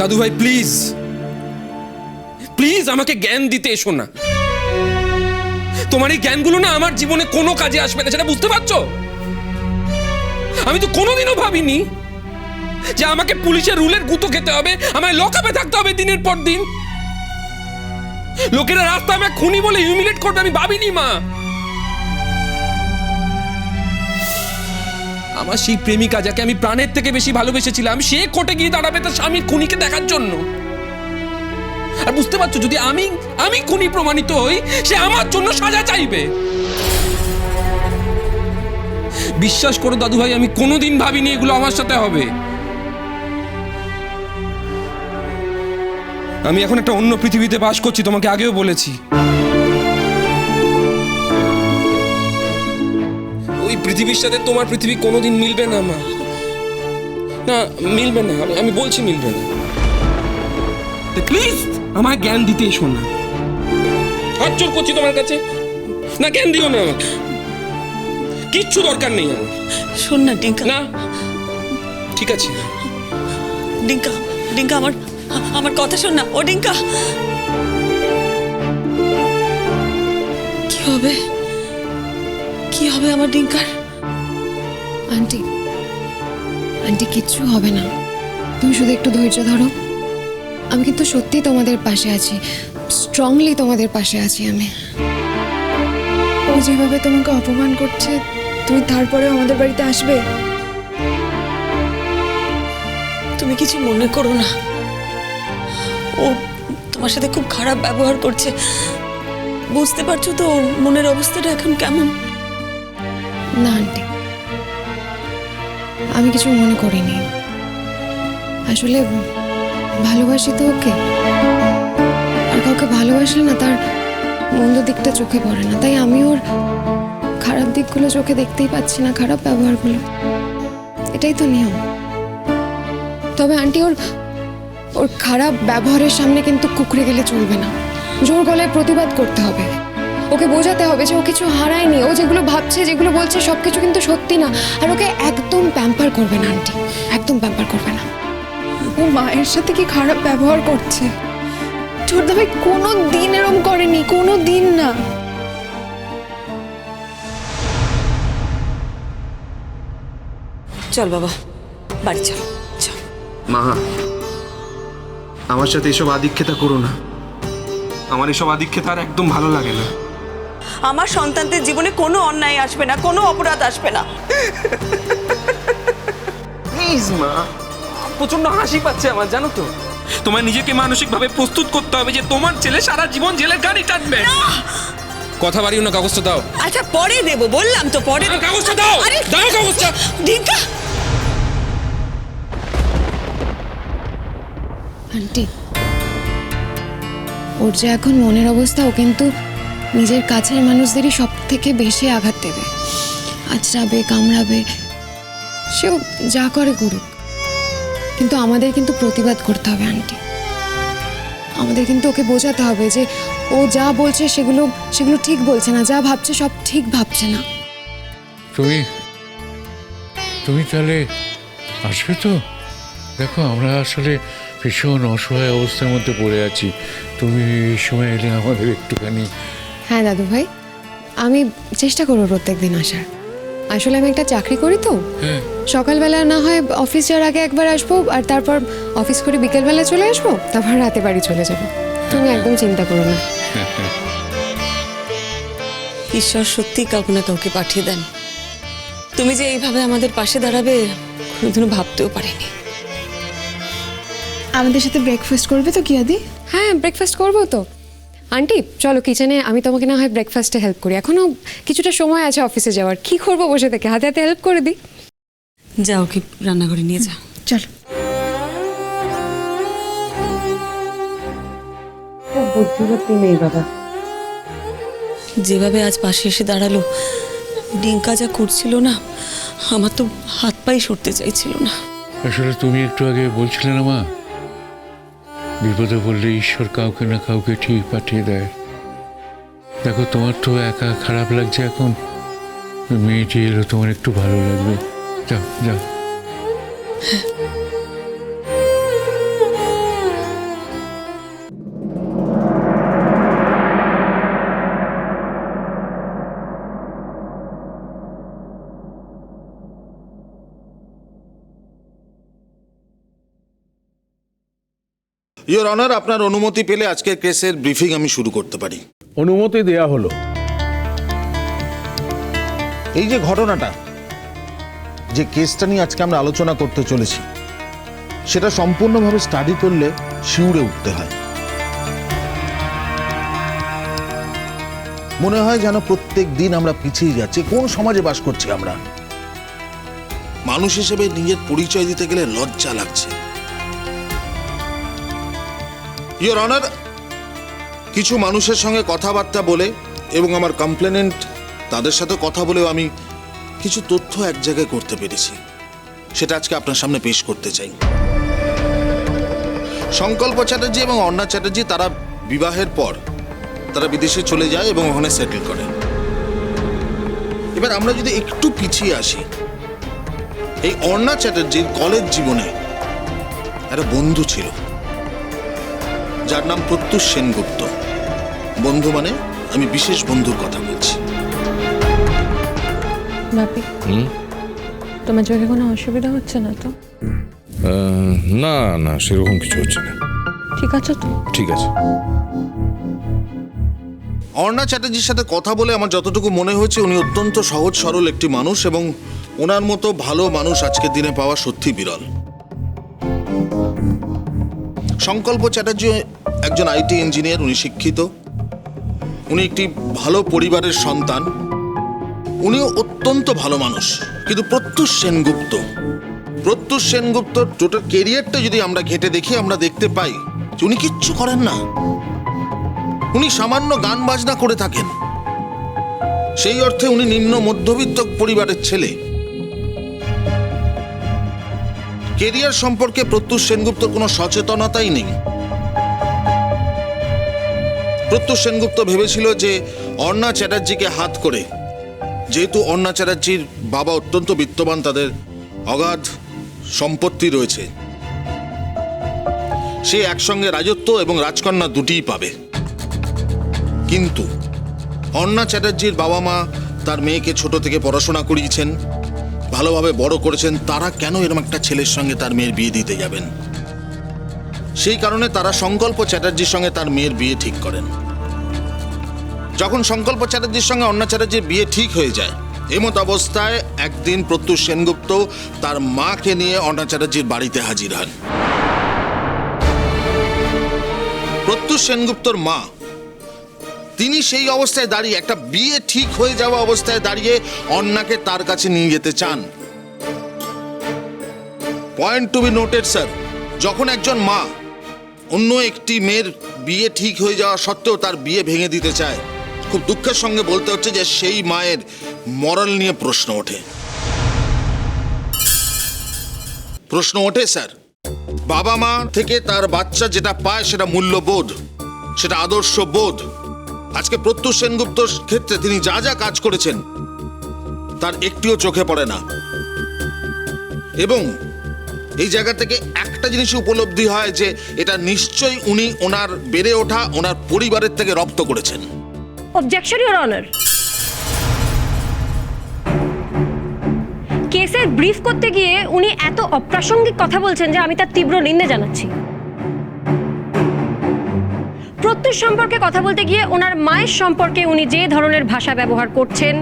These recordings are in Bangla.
দাদু ভাই প্লিজ প্লিজ আমাকে জ্ঞান দিতে এসো না। তোমার এই জ্ঞানগুলো না আমার জীবনে কোনো কাজে আসবে না, সেটা বুঝতে পারছ? আমি তো কোনোদিনও ভাবিনি যে আমাকে পুলিশের রুলের গুঁতো খেতে হবে, আমায় লকআপে থাকতে হবে দিনের পর দিন। লোকেরা রাস্তায় আমায় খুনি বলে হিউমিলেট করবে, আমি ভাবিনি, মা। আমার সেই প্রেমিকা যাকে আমি প্রাণের থেকে বেশি ভালোবেসেছিলাম, সে কোর্টে গিয়ে দাঁড়াবে তার স্বামীর খুনিকে দেখার জন্য। আর বুঝতে পারছ, যদি আমি আমি খুনি প্রমাণিত হই, সে আমার জন্য সাজা চাইবে। বিশ্বাস করো দাদু ভাই আমি কোনোদিন ভাবিনি এগুলো আমার সাথে হবে। আমি এখন একটা অন্য পৃথিবীতে বাস করছি, তোমাকে আগেও বলেছি। পৃথিবীর সাথে তোমার পৃথিবী কোনোদিন মিলবে না মা। না মিলবে না। আমি আমি বলছি মিলবে না। প্লিজ আমার জ্ঞান দিতে এসো না। হাত জোর করছি তোমার কাছে। না জ্ঞান দিও না আমাকে। কিচ্ছু দরকার নেই আমার। শোন না ডিঙ্কা। না। ঠিক আছে। ডিঙ্কা ডিঙ্কা আমার আমার কথা শোন না। ও ডিঙ্কা। কি হবে? কি হবে আমার ডিঙ্কার? আন্টি আন্টি কিচ্ছু হবে না। তুমি শুধু একটু ধৈর্য ধরো। আমি কিন্তু সত্যি তোমাদের পাশে আছি। স্ট্রংলি তোমাদের পাশে আছি আমি। ও যেভাবে তোমাকে অপমান করছে তুমি তারপরেও আমাদের বাড়িতে আসবে? তুমি কিছু মনে করো না। ও তোমার সাথে খুব খারাপ ব্যবহার করছে। বুঝতে পারছ তো ওর মনের অবস্থাটা এখন কেমন? না আন্টি। আমি কিছু মনে করিনি। আসলে ভালোবাসি তো ওকে। আর কাউকে ভালোবাসলে না তার মন্দ দিকটা চোখে পড়ে না। তাই আমি ওর খারাপ দিকগুলো চোখে দেখতেই পাচ্ছি না, খারাপ ব্যবহারগুলো। এটাই তো নিয়ম। তবে আন্টি, ওর ওর খারাপ ব্যবহারের সামনে কিন্তু কুকড়ে গেলে চলবে না। জোর গলায় প্রতিবাদ করতে হবে। ওকে বোঝাতে হবে যে ও কিছু হারায়নি। ও যেগুলো ভাবছে, যেগুলো বলছে সব কিছু কিন্তু সত্যি না। আর ওকে একদম প্যাম্পার করবে না আন্টি একদম প্যাম্পার করবে না। ও মায়ের সাথে কি খারাপ ব্যবহার করছে? ছোটদা ভাই কোনো দিন এরম করেনি কোনো দিন না। চল বাবা, বাড়ি চল চল। মা, আমার সাথে এসব আদিক্ষেতা করো না। আমার এসব আদিক্ষেতা আর একদম ভালো লাগে না। আমার সন্তানদের জীবনে কোনো অন্যায় আসবে না কোনো অপরাধ আসবে না। প্লিজ মা। প্রচণ্ড হাসি পাচ্ছে আমার জানো তো। তোমার নিজেকে মানসিকভাবে প্রস্তুত করতে হবে যে তোমার ছেলে সারা জীবন জেলের গাড়ি কাটবে কথা বাড়িও না কাগজটা দাও। আচ্ছা পরে দেবো বললাম তো পরে কাগজটা দাও! আরে দাও কাগজটা! ডিঙ্কা আন্টি ওর যে এখন মনের অবস্থা ও কিন্তু নিজের কাছের মানুষদেরই সব থেকে বেশি আঘাত দেবে। আঁচড়াবে, কামড়াবে। সেও যা করে করুক। কিন্তু আমাদের কিন্তু প্রতিবাদ করতে হবে, আন্টি। আমাদের কিন্তু ওকে বোঝাতে হবে যে ও যা বলছে সেগুলো সেগুলো ঠিক বলছে না। যা ভাবছে সব ঠিক ভাবছে না। তুমি তুমি তাহলে আসবে তো? দেখো, আমরা আসলে ভীষণ অসহায় অবস্থার মধ্যে পড়ে আছি। তুমি এই সময় এলে আমাদের একটুখানি হ্যাঁ দাদু ভাই। আমি চেষ্টা করব প্রত্যেক দিন আসার। আসলে আমি একটা চাকরি করি তো। হ্যাঁ সকালবেলা না হয় অফিস যাওয়ার আগে একবার আসব আর তারপর অফিস করে বিকেলবেলা চলে আসব তারপর রাতে বাড়ি চলে যাব। তুমি একদম চিন্তা করো না। ঈশ্বর সত্যি কাউকে না কাউকে পাঠিয়ে দেন। তুমি যে এইভাবে আমাদের পাশে দাঁড়াবে কোনোদিনও ভাবতেও পারিনি। আমাদের সাথে ব্রেকফাস্ট করবে তো কিয়াদি? হ্যাঁ ব্রেকফাস্ট করব তো। আন্টি চলো কিচেনে আমি তোমাকে না হয় ব্রেকফাস্টে হেল্প করি। এখনও কিছুটা সময় আছে অফিসে যাওয়ার। কি করব বসে থেকে? হাতে হাতে হেল্প করে দিই। যাও কি রান্নাঘরে নিয়ে যাও। চলো। বুদ্ধিমতী নেই বাবা যেভাবে আজ পাশে এসে দাঁড়াল ডিঙ্কা যা করছিল না আমার তো হাত পাই সরতে চাইছিল না। আসলে তুমি একটু আগে বলছিলে না মা বিপদে পড়লে ঈশ্বর কাউকে না কাউকে ঠিক পাঠিয়ে দেয়। দেখো, তোমার তো একা খারাপ লাগছে এখন। মেয়েটি এলো, তোমার একটু ভালো লাগবে। যাও যাও। ইওর অনার আপনার অনুমতি পেলে আজকের কেসের ব্রিফিং আমি শুরু করতে পারি। অনুমতি দেয়া হলো। এই যে ঘটনাটা যে কেসটা নিয়ে আজকে আমরা আলোচনা করতে চলেছি সেটা সম্পূর্ণভাবে স্টাডি করলে শিউরে উঠতে হয়। মনে হয় যেন প্রত্যেক দিন আমরা পিছিয়ে যাচ্ছি কোন সমাজে বাস করছি আমরা? মানুষ হিসেবে নিজের পরিচয় দিতে গেলে লজ্জা লাগছে। ইওর অনার কিছু মানুষের সঙ্গে কথাবার্তা বলে এবং আমার কমপ্লেনেন্ট তাদের সাথে কথা বলেও আমি কিছু তথ্য এক জায়গায় করতে পেরেছি। সেটা আজকে আপনার সামনে পেশ করতে চাই। সংকল্প চ্যাটার্জি এবং অর্ণা চ্যাটার্জি তারা বিবাহের পর তারা বিদেশে চলে যায় এবং ওখানে সেটেল করে। এবার আমরা যদি একটু পিছিয়ে আসি, এই অর্ণা চ্যাটার্জির কলেজ জীবনে একটা বন্ধু ছিল। যার নাম প্রত্যুষ সেনগুপ্ত। বন্ধু মানে আমি বিশেষ বন্ধুর কথা বলছি। বাপি তোমার চোখে কোনো অসুবিধা হচ্ছে না তো? না না সেরকম কিছু হচ্ছে না। ঠিক আছে তো? ঠিক আছে। অর্ণা চ্যাটার্জির সাথে কথা বলে আমার যতটুকু মনে হয়েছে উনি অত্যন্ত সহজ সরল একটি মানুষ এবং ওনার মতো ভালো মানুষ আজকের দিনে পাওয়া সত্যি বিরল। সংকল্প চ্যাটার্জি একজন আইটি ইঞ্জিনিয়ার, উনি শিক্ষিত। উনি একটি ভালো পরিবারের সন্তান। উনিও অত্যন্ত ভালো মানুষ। কিন্তু প্রত্যুষ সেনগুপ্ত প্রত্যুষ সেনগুপ্ত টোটাল কেরিয়ারটা যদি আমরা ঘেটে দেখি, আমরা দেখতে পাই যে উনি কিচ্ছু করেন না। উনি সামান্য গান বাজনা করে থাকেন। সেই অর্থে উনি নিম্ন মধ্যবিত্ত পরিবারের ছেলে। কেরিয়ার সম্পর্কে প্রত্যুষ সেনগুপ্তর কোনো সচেতনতাই নেই। প্রত্যুষ সেনগুপ্ত ভেবেছিল যে অর্ণা চ্যাটার্জিকে হাত করে, যেহেতু অর্ণা চ্যাটার্জির বাবা অত্যন্ত বিত্তবান, তাদের অগাধ সম্পত্তি রয়েছে। সে একসঙ্গে রাজত্ব এবং রাজকন্যা দুটিই পাবে। কিন্তু অর্ণা চ্যাটার্জির বাবা মা তার মেয়েকে ছোট থেকে পড়াশোনা করিয়েছেন, ভালোভাবে বড় করেছেন, তারা কেন এরকম একটা ছেলের সঙ্গে তার মেয়ের বিয়ে দিতে যাবেন? সেই কারণে তারা সংকল্প চ্যাটার্জির সঙ্গে তার মেয়ের বিয়ে ঠিক করেন। যখন সংকল্প চ্যাটার্জির সঙ্গে অর্ণা চ্যাটার্জির বিয়ে ঠিক হয়ে যায় এমত অবস্থায় একদিন প্রত্যুষ সেনগুপ্ত তার মাকে নিয়ে অর্ণা চ্যাটার্জির বাড়িতে হাজির হন। প্রত্যুষ সেনগুপ্তর মা, তিনি সেই অবস্থায় দাঁড়িয়ে, একটা বিয়ে ঠিক হয়ে যাওয়া অবস্থায় দাঁড়িয়ে অন্নাকে তার কাছে নিয়ে যেতে চান। Point to be noted, sir, যখন একজন মা অন্য একটি মেয়ের বিয়ে ঠিক হয়ে যাওয়া সত্ত্বেও তার বিয়ে ভেঙে দিতে চায়। খুব দুঃখের সঙ্গে বলতে হচ্ছে যে সেই মায়ের মরাল নিয়ে প্রশ্ন ওঠে। প্রশ্ন ওঠে, স্যার। বাবা মা থেকে তার বাচ্চা যেটা পায় সেটা মূল্যবোধ, সেটা আদর্শ বোধ। আজকে প্রত্যুষ সেনগুপ্তর ক্ষেত্রে তিনি যা যা কাজ করেছেন, তার একটিও চোখে পড়ে না। এবং এই জায়গা থেকে একটা জিনিস উপলব্ধি হয় যে এটা নিশ্চয়ই উনি ওনার বেড়ে ওঠা, ওনার পরিবারের থেকে রপ্ত করেছেন। অবজেকশন ইওর অনার কেসের ব্রিফ করতে গিয়ে উনি এত অপ্রাসঙ্গিক কথা বলছেন যে আমি তার তীব্র নিন্দে জানাচ্ছি। প্রত্যুষ সম্পর্কে কথা বলতে গিয়ে ওনার মায়ের সম্পর্কে উনি যে ধরনের ভাষা ব্যবহার করছেন,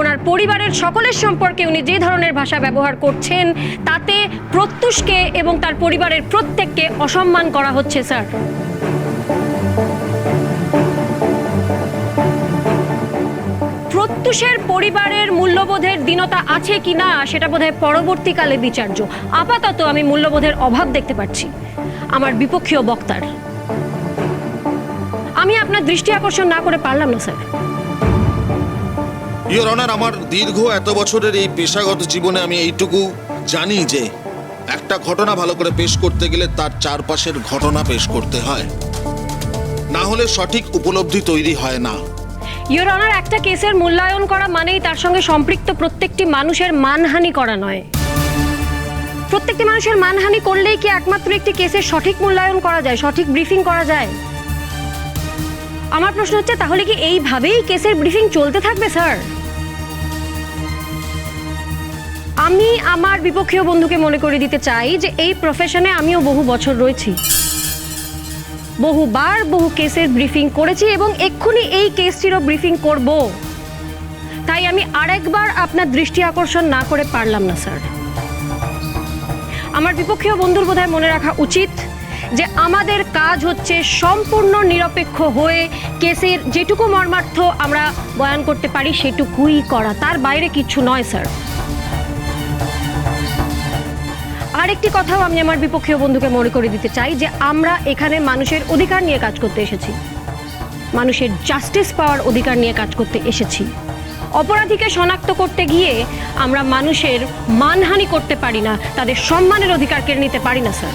ওনার পরিবারের সকলের সম্পর্কে উনি যে ধরনের ভাষা ব্যবহার করছেন, তাতে প্রত্যুষকে এবং তার পরিবারের প্রত্যেককে অসম্মান করা হচ্ছে, স্যার। প্রত্যুষের পরিবারের মূল্যবোধের দীনতা আছে কি না, সেটা বোধহয় পরবর্তীকালে বিচার্য। আপাতত আমি মূল্যবোধের অভাব দেখতে পাচ্ছি। আমার বিপক্ষীয় বক্তার। আপনার দৃষ্টি আকর্ষণ না করে পারলাম না স্যার। ইওর অনার আমার দীর্ঘ এত বছরের এই পেশাগত জীবনে আমি এইটুকু জানি যে একটা ঘটনা ভালো করে পেশ করতে গেলে তার চারপাশের ঘটনা পেশ করতে হয়। না হলে সঠিক উপলব্ধি তৈরি হয় না। ইওর অনার একটা কেসের মূল্যায়ন করা মানেই তার সঙ্গে সম্পৃক্ত প্রত্যেকটি মানুষের মানহানি করা নয়। প্রত্যেকটি মানুষের মানহানি করলেই কি একমাত্র একটি কেসের সঠিক মূল্যায়ন করা যায় সঠিক ব্রিফিং করা যায়? আমার প্রশ্ন হচ্ছে, তাহলে কি এইভাবেই কেসের ব্রিফিং চলতে থাকবে, স্যার? আমি আমার বিপক্ষীয় বন্ধুকে মনে করে দিতে চাই যে এই প্রফেশনে আমিও বহু বছর রয়েছি। বহুবার বহু কেসের ব্রিফিং করেছি এবং এক্ষুনি এই কেসটিরও ব্রিফিং করব। তাই আমি আরেকবার আপনার দৃষ্টি আকর্ষণ না করে পারলাম না, স্যার। আমার বিপক্ষীয় বন্ধুর বোধহয় মনে রাখা উচিত যে আমাদের কাজ হচ্ছে সম্পূর্ণ নিরপেক্ষ হয়ে কেসের যেটুকু মর্মার্থ আমরা বয়ান করতে পারি, সেটুকুই করা। তার বাইরে কিছু নয়, স্যার। আরেকটি কথাও আমি আমার বিপক্ষীয় বন্ধুকে মনে করে দিতে চাই যে আমরা এখানে মানুষের অধিকার নিয়ে কাজ করতে এসেছি। মানুষের জাস্টিস পাওয়ার অধিকার নিয়ে কাজ করতে এসেছি। অপরাধীকে শনাক্ত করতে গিয়ে আমরা মানুষের মানহানি করতে পারি না, তাদের সম্মানের অধিকার কেড়ে নিতে পারি না, স্যার।